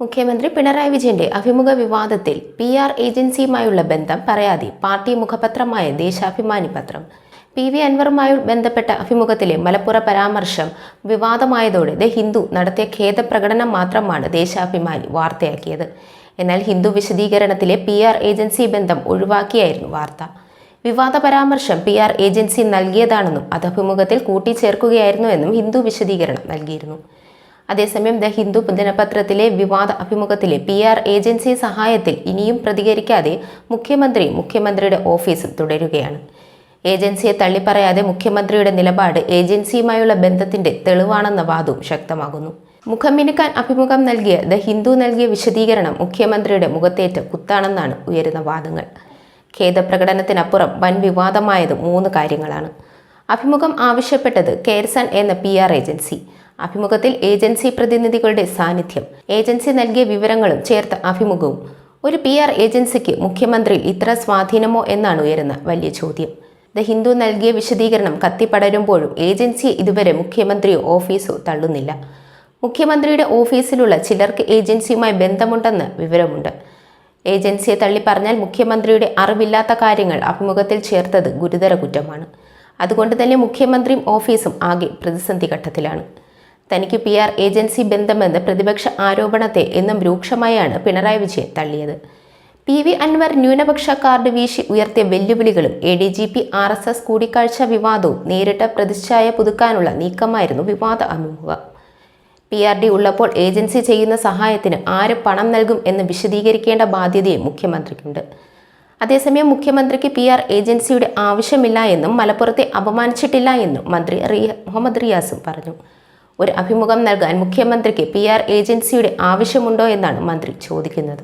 മുഖ്യമന്ത്രി പിണറായി വിജയന്റെ അഭിമുഖ വിവാദത്തിൽ പി ആർ ഏജൻസിയുമായുള്ള ബന്ധം പറയാതെ പാർട്ടി മുഖപത്രമായ ദേശാഭിമാനി പത്രം. പി വി അൻവറുമായി ബന്ധപ്പെട്ട അഭിമുഖത്തിലെ മലപ്പുറ പരാമർശം വിവാദമായതോടെ ദ ഹിന്ദു നടത്തിയ ഖേദപ്രകടനം മാത്രമാണ് ദേശാഭിമാനി വാർത്തയാക്കിയത്. എന്നാൽ ഹിന്ദു വിശദീകരണത്തിലെ പി ആർ ഏജൻസി ബന്ധം ഒഴിവാക്കിയായിരുന്നു വാർത്ത. വിവാദ പരാമർശം പി ആർ ഏജൻസി നൽകിയതാണെന്നും അത് അഭിമുഖത്തിൽ കൂട്ടിച്ചേർക്കുകയായിരുന്നുവെന്നും ഹിന്ദു വിശദീകരണം നൽകിയിരുന്നു. അതേസമയം ദ ഹിന്ദു ദിനപത്രത്തിലെ വിവാദ അഭിമുഖത്തിലെ പി ആർ ഏജൻസി സഹായത്തിൽ ഇനിയും പ്രതികരിക്കാതെ മുഖ്യമന്ത്രി മുഖ്യമന്ത്രിയുടെ ഓഫീസ് തുടരുകയാണ്. ഏജൻസിയെ തള്ളിപ്പറയാതെ മുഖ്യമന്ത്രിയുടെ നിലപാട് ഏജൻസിയുമായുള്ള ബന്ധത്തിന്റെ തെളിവാണെന്ന വാദവും ശക്തമാകുന്നു. മുഖമിനുക്കാൻ അഭിമുഖം നൽകിയ ദ ഹിന്ദു നൽകിയ വിശദീകരണം മുഖ്യമന്ത്രിയുടെ മുഖത്തേറ്റ കുത്താണെന്നാണ് ഉയരുന്ന വാദങ്ങൾ. ഖേദപ്രകടനത്തിനപ്പുറം വൻ വിവാദമായത് മൂന്ന് കാര്യങ്ങളാണ്. അഭിമുഖം ആവശ്യപ്പെട്ടത് കെയർസൺ എന്ന പി ആർ ഏജൻസി. അഭിമുഖത്തിൽ ഏജൻസി പ്രതിനിധികളുടെ സാന്നിധ്യം. ഏജൻസി നൽകിയ വിവരങ്ങളും ചേർത്ത അഭിമുഖവും. ഒരു പി ആർ ഏജൻസിക്ക് മുഖ്യമന്ത്രിയിൽ ഇത്ര സ്വാധീനമോ എന്നാണ് ഉയരുന്ന വലിയ ചോദ്യം. ദ ഹിന്ദു നൽകിയ വിശദീകരണം കത്തിപ്പടരുമ്പോഴും ഏജൻസിയെ ഇതുവരെ മുഖ്യമന്ത്രിയോ ഓഫീസോ തള്ളുന്നില്ല. മുഖ്യമന്ത്രിയുടെ ഓഫീസിലുള്ള ചിലർക്ക് ഏജൻസിയുമായി ബന്ധമുണ്ടെന്ന് വിവരമുണ്ട്. ഏജൻസിയെ തള്ളി പറഞ്ഞാൽ മുഖ്യമന്ത്രിയുടെ അറിവില്ലാത്ത കാര്യങ്ങൾ അഭിമുഖത്തിൽ ചേർത്തത് ഗുരുതര കുറ്റമാണ്. അതുകൊണ്ട് തന്നെ മുഖ്യമന്ത്രിയും ഓഫീസും ആകെ പ്രതിസന്ധി ഘട്ടത്തിലാണ്. തനിക്ക് പി ആർ ഏജൻസി ബന്ധമെന്ന് പ്രതിപക്ഷ ആരോപണത്തെ എന്നും രൂക്ഷമായാണ് പിണറായി വിജയൻ തള്ളിയത്. പി വി അൻവർ ന്യൂനപക്ഷ കാർഡ് വീശി ഉയർത്തിയ വെല്ലുവിളികളും A D G P R S S കൂടിക്കാഴ്ച വിവാദവും നേരിട്ട പ്രതിച്ഛായ പുതുക്കാനുള്ള നീക്കമായിരുന്നു വിവാദ അഭിമുഖം. പി ആർ ഡി ഉള്ളപ്പോൾ ഏജൻസി ചെയ്യുന്ന സഹായത്തിന് ആര് പണം നൽകും എന്ന് വിശദീകരിക്കേണ്ട ബാധ്യതയും മുഖ്യമന്ത്രിക്കുണ്ട്. അതേസമയം മുഖ്യമന്ത്രിക്ക് പി ആർ ഏജൻസിയുടെ ആവശ്യമില്ല എന്നും മലപ്പുറത്തെ അപമാനിച്ചിട്ടില്ല എന്നും മന്ത്രി റിയ മുഹമ്മദ് റിയാസും പറഞ്ഞു. ഒരു അഭിമുഖം നൽകാൻ മുഖ്യമന്ത്രിക്ക് പി ആർ ഏജൻസിയുടെ ആവശ്യമുണ്ടോ എന്നാണ് മന്ത്രി ചോദിക്കുന്നത്.